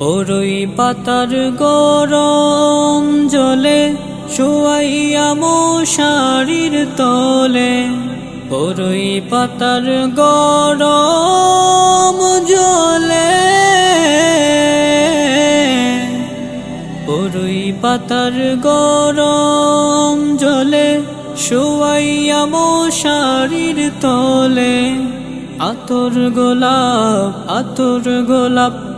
ওরই পাতার গরম জলে শুয়াইয়া মশারির তলে, ওরই পাতার গরম জলে ওরই পাতার গরম জলে শুয়াইয়া মশারির তলে, আতর গোলাপ আতর গোলাপ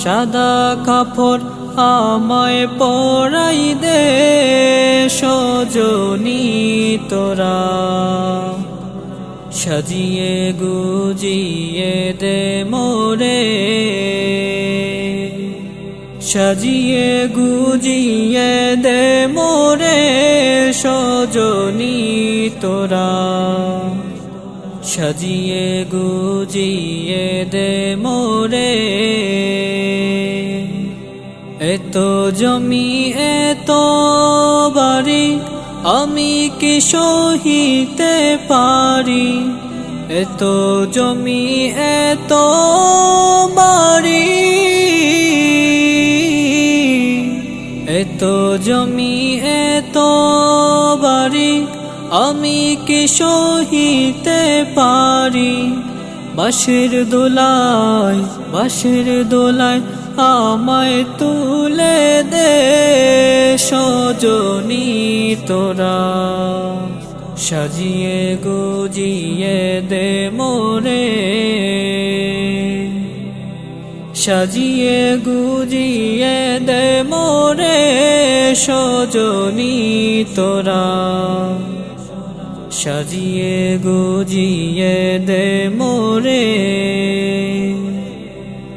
সাদা কাপড় আমায় পরাই দে, সজনী তোরা। সাজিয়ে গুজিয়ে দে মোরে। সাজিয়ে গুজিয়ে দে মোরে, সজনী তোরা। সাজিয়ে গুজিয়ে দে মোরে। এত জমি, এত বাড়ি, আমি কি সহিতে পারি? এত জমি, এত বাড়ি, এত জমি, এত বাড়ি, আমি কি সহিতে পারি? বাঁশের দোলায় বাঁশের দোলায় আমায় তুলে দে সজনী তোরা। সাজিয়ে গুজিয়ে দে মোরে সাজিয়ে গুজিয়ে দে মোরে সজনী তোরা। সাজিয়ে গুজিয়ে দে মোরে